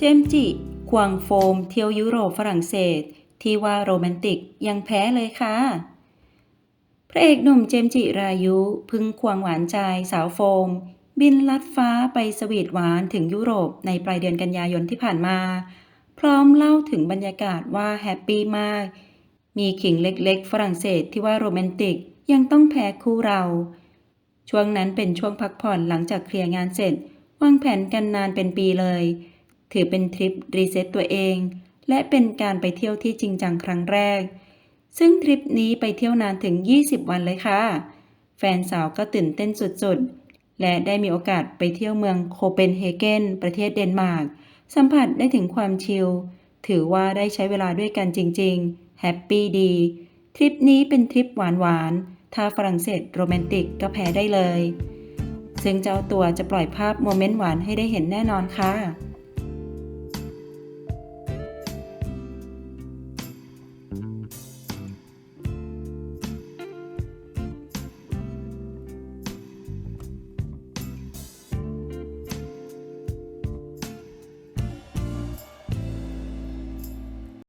เจมจิ ควงโฟม เที่ยวยุโรปฝรั่งเศส ที่ว่าโรแมนติกยังแพ้เลยค่ะ พระเอกหนุ่มเจมจิรายุพึ่งควงหวานใจสาวโฟม บินลัดฟ้าไปสวีทหวานถึงยุโรปในปลายเดือนกันยายนที่ผ่านมา พร้อมเล่าถึงบรรยากาศว่าแฮปปี้มาก มีขิงเล็กๆ ฝรั่งเศสที่ว่าโรแมนติกยังต้องแพ้คู่เรา ช่วงนั้นเป็นช่วงพักผ่อนหลังจากเคลียร์งานเสร็จวางแผนกันนานเป็นปีเลย ถือเป็นทริปรีเซ็ตตัวเอง และเป็นการไปเที่ยวที่จริงจังครั้งแรก ซึ่งทริปนี้ไปเที่ยวนานถึง 20 วันเลยค่ะ แฟนสาวก็ตื่นเต้นสุดๆ และได้มีโอกาสไปเที่ยวเมืองโคเปนเฮเกนประเทศเดนมาร์ก สัมผัสได้ถึงความชิล ถือว่าได้ใช้เวลาด้วยกันจริงๆ แฮปปี้ดี ทริปนี้เป็นทริปหวานๆ ถ้าฝรั่งเศสโรแมนติกก็แพ้ได้เลยซึ่งเจ้าตัวจะปล่อยภาพโมเมนต์หวานให้ได้เห็นแน่นอนค่ะ